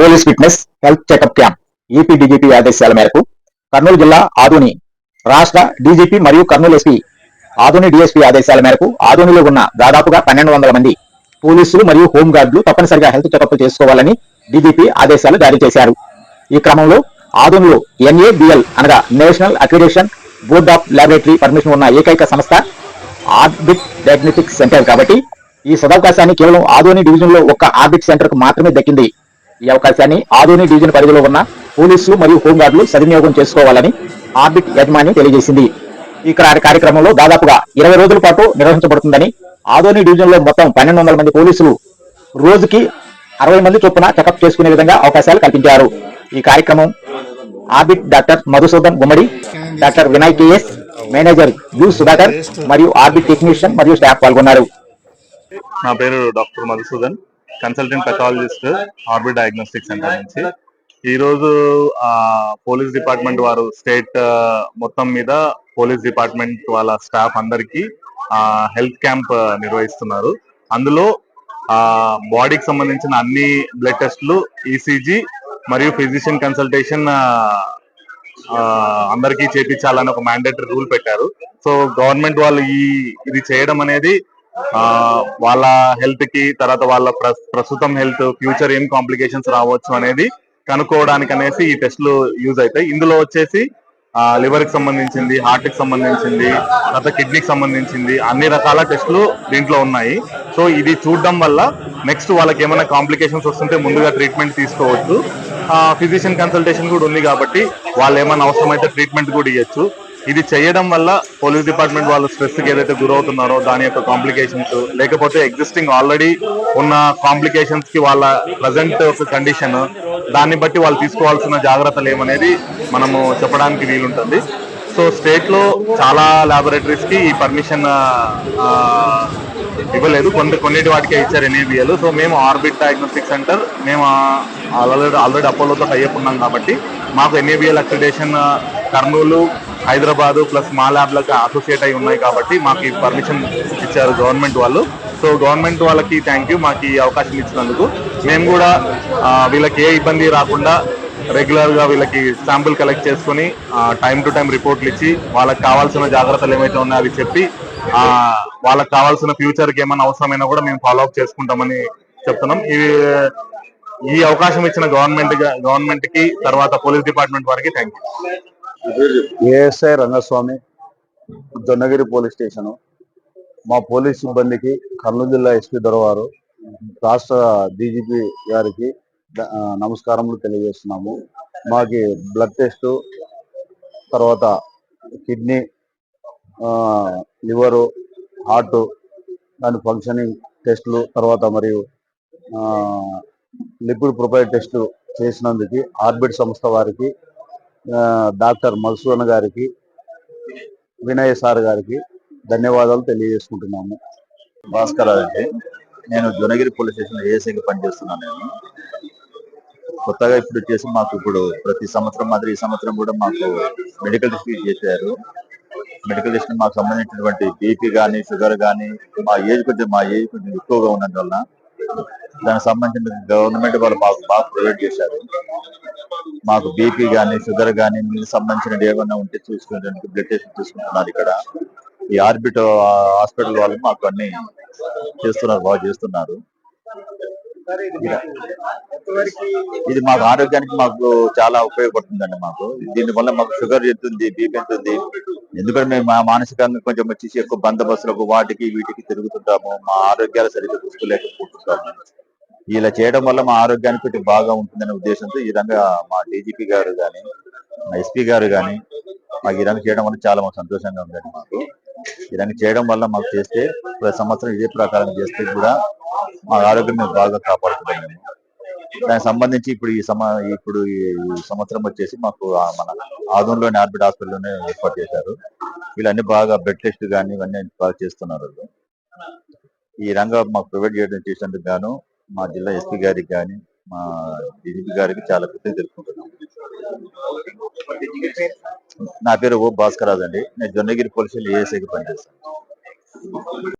Police fitness health checkup camp AP DGP ఆదేశాల మేరకు కర్నూలు జిల్లా ఆదోని రాష్ట్ర డీజీపీ మరియు కర్నూలు ఎస్పీ ఆదోని డిఎస్పీ ఆదేశాల మేరకు ఆదోనిలో ఉన్న దాదాపుగా పన్నెండు వందల మంది పోలీసులు మరియు హోంగార్డులు తప్పనిసరిగా హెల్త్ చెకప్ చేసుకోవాలని డీజీపీ ఆదేశాలు జారీ చేశారు. ఈ క్రమంలో ఆదోనిలో ఎన్ఏబిఎల్ అనగా national accreditation board of laboratory permission ఉన్న ఏకైక సంస్థ ఆర్బిట్ డయాగ్నోస్టిక్ సెంటర్ కాబట్టి ఈ సదవకాశాన్ని కేవలం ఆదోని డివిజన్లో ఒక ఒక్క ఆర్బిట్ సెంటర్కు మాత్రమే దక్కింది. ఈ అవకాశాన్ని ఆదోని డివిజన్ పరిధిలో ఉన్న పోలీసులు మరియు హోంగార్డులు సద్వినియోగం చేసుకోవాలని ఆర్బిట్ యజమాని తెలియజేసింది. ఈ కార్యక్రమంలో దాదాపుగా ఇరవై రోజుల పాటు నిర్వహించబడుతుందని ఆదోని డివిజన్లో మొత్తం పన్నెండు వందల మంది పోలీసులు రోజుకి అరవై మంది చొప్పున చెకప్ చేసుకునే విధంగా అవకాశాలు కల్పించారు. ఈ కార్యక్రమం orbit doctor Madhusudan Gummadi doctor Vinayak KS manager U Sudhakar మరియు ఆర్బిట్ టెక్నీషియన్ మరియు స్టాఫ్ పాల్గొన్నారు. నా పేరు doctor Madhusudan. Consultant pathologist orbit diagnostic centre నుంచి. ఈ రోజు ఆ, పోలీస్ డిపార్ట్మెంట్ వారు స్టేట్ మొత్తం మీద పోలీస్ డిపార్ట్మెంట్ వాళ్ళ స్టాఫ్ అందరికి హెల్త్ క్యాంప్ నిర్వహిస్తున్నారు. అందులో ఆ బాడీకి సంబంధించిన అన్ని బ్లడ్ టెస్ట్లు ఈసీజీ మరియు ఫిజిషియన్ కన్సల్టేషన్ అందరికీ చేపించాలని ఒక మ్యాండేటరీ రూల్ పెట్టారు. సో గవర్నమెంట్ వాళ్ళు ఈ ఇది చేయడం అనేది వాళ్ళ హెల్త్కి తర్వాత వాళ్ళ ప్ర- ప్రస్తుతం హెల్త్ ఫ్యూచర్ ఏం కాంప్లికేషన్స్ రావచ్చు అనేది కనుక్కోవడానికి అనేసి ఈ టెస్ట్లు యూజ్ అవుతాయి. ఇందులో వచ్చేసి లివర్కి సంబంధించింది హార్ట్కి సంబంధించింది తర్వాత కిడ్నీకి సంబంధించింది అన్ని రకాల టెస్టులు దీంట్లో ఉన్నాయి. సో ఇది చూడడం వల్ల నెక్స్ట్ వాళ్ళకి ఏమైనా కాంప్లికేషన్స్ వస్తుంటే ముందుగా ట్రీట్మెంట్ తీసుకోవచ్చు. ఫిజిషియన్ కన్సల్టేషన్ కూడా ఉంది కాబట్టి వాళ్ళు ఏమైనా అవసరమైతే ట్రీట్మెంట్ కూడా ఇవ్వచ్చు ఇది చేయడం వల్ల పోలీస్ డిపార్ట్మెంట్ వాళ్ళు స్ట్రెస్కి ఏదైతే గురవుతున్నారో దాని యొక్క కాంప్లికేషన్స్ లేకపోతే ఎగ్జిస్టింగ్ ఆల్రెడీ ఉన్న కాంప్లికేషన్స్కి వాళ్ళ ప్రజెంట్ కండిషన్ దాన్ని బట్టి వాళ్ళు తీసుకోవాల్సిన జాగ్రత్తలు ఏమనేది మనము చెప్పడానికి వీలుంటుంది. సో స్టేట్లో చాలా లాబొరేటరీస్కి ఈ పర్మిషన్ ఇవ్వలేదు. కొన్ని కొన్నిటి వాటికే ఇచ్చారు ఎన్ఏబిఎల్ సో మేము ఆర్బిట్ డయాగ్నోస్టిక్ సెంటర్ మేము ఆల్రెడీ ఆల్రెడీ అపోలోతో టైప్ ఉన్నాం కాబట్టి మాకు NABL accreditation Kurnool Hyderabad plus మా ల్యాబ్లకు అసోసియేట్ అయి ఉన్నాయి కాబట్టి మాకు పర్మిషన్ ఇచ్చారు గవర్నమెంట్ వాళ్ళు. సో గవర్నమెంట్ వాళ్ళకి థ్యాంక్ యూ మాకు ఈ అవకాశం ఇచ్చినందుకు. మేము కూడా వీళ్ళకి ఏ ఇబ్బంది రాకుండా రెగ్యులర్గా వీళ్ళకి శాంపుల్ కలెక్ట్ చేసుకుని టైం టు టైం రిపోర్ట్లు ఇచ్చి వాళ్ళకి కావాల్సిన జాగ్రత్తలు ఏమైతే ఉన్నాయో అవి చెప్పి వాళ్ళకి కావాల్సిన ఫ్యూచర్కి ఏమైనా అవసరమైనా కూడా మేము ఫాలో అప్ చేసుకుంటామని చెప్తున్నాం. ఇవి ఈ అవకాశం ఇచ్చిన గవర్నమెంట్ గవర్నమెంట్కి తర్వాత పోలీస్ డిపార్ట్మెంట్ వారికి thank you ASI Rangaswamy Jonnagiri police station. మా పోలీస్ సిబ్బందికి కర్నూలు జిల్లా ఎస్పీ దొరవారు రాష్ట్ర డీజీపీ గారికి నమస్కారములు తెలియజేస్తున్నాము. మాకి బ్లడ్ టెస్ట్ తర్వాత కిడ్నీ లివరు హార్ట్ దాని ఫంక్షనింగ్ టెస్టులు తర్వాత మరియు లిక్విడ్ ప్రొఫైల్ టెస్టులు చేసినందుకు ఆర్బిట్ సంస్థ వారికి డాక్టర్ మధుసూదన్ గారికి వినయ్ సార్ గారికి ధన్యవాదాలు తెలియజేసుకుంటున్నాము. భాస్కర్ అండి నేను జొనగిరి పోలీస్ స్టేషన్ ఏసీకి పనిచేస్తున్నాను నేను. కొత్తగా ఇప్పుడు వచ్చేసి మాకు ఇప్పుడు ప్రతి సంవత్సరం మాదిరి ఈ సంవత్సరం కూడా మాకు మెడికల్ టెస్ట్ చేశారు. మెడికల్ టెస్ట్ మాకు సంబంధించినటువంటి బీపీ కానీ షుగర్ కానీ మా ఏజ్ కొంచెం మా ఏజ్ కొంచెం ఎక్కువగా ఉన్నందువల్ల దానికి సంబంధించిన గవర్నమెంట్ వాళ్ళు మాకు బాగా ప్రొవైడ్ చేశారు. మాకు బీపీ కానీ షుగర్ కానీ మీకు సంబంధించిన ఏమైనా ఉంటే చూసుకునేందుకు బ్లడ్ టెస్ట్ తీసుకుంటున్నారు ఇక్కడ. ఈ ఆర్బిట్ హాస్పిటల్ వాళ్ళు మాకు అన్ని చేస్తున్నారు బాగా చేస్తున్నారు. ఇది మాకు ఆరోగ్యానికి మాకు చాలా ఉపయోగపడుతుందండి మాకు. దీని వల్ల మాకు షుగర్ ఎంత ఉంది బీపీ ఎంత ఉంది ఎందుకంటే మేము మా మానసికంగా కొంచెం వచ్చేసి ఎక్కువ బందోబస్తులకు వాటికి వీటికి తిరుగుతుంటాము. మా ఆరోగ్యాలు సరిగ్గా చూసుకోలేకపోతుంటాము. ఇలా చేయడం వల్ల మా ఆరోగ్యానికి కొంచెం బాగా ఉంటుందనే ఉద్దేశంతో ఈ విధంగా మా డీజీపీ గారు కానీ మా ఎస్పీ గారు కానీ మాకు ఈ విధంగా చేయడం వల్ల చాలా మాకు సంతోషంగా ఉందండి మాకు. ఈ విధంగా చేయడం వల్ల మాకు చేస్తే ప్రతి సంవత్సరం ఇదే ప్రకారం చేస్తే కూడా మా ఆరోగ్యం మేము బాగా కాపాడుతున్నాం దానికి సంబంధించి ఇప్పుడు ఈ సమ ఇప్పుడు ఈ సంవత్సరం వచ్చేసి మాకు మన ఆదంలోని ఆర్బిట్ హాస్పిటల్లోనే ఏర్పాటు చేశారు. వీళ్ళన్నీ బాగా బ్లడ్ టెస్ట్ కానీ ఇవన్నీ బాగా చేస్తున్నారు ఈ రంగం మాకు ప్రొవైడ్ చేయడం చేసినందుకు గాను మా జిల్లా ఎస్పీ గారికి కానీ మా డీజీపీ గారికి చాలా కృతజ్ఞత తెలుపుకుంటున్నాం. నా పేరు ఓ భాస్కరాజ్ అండి. నేను జొన్నగిరి పోలీసులు ఏఎస్ఐకి పనిచేస్తాను.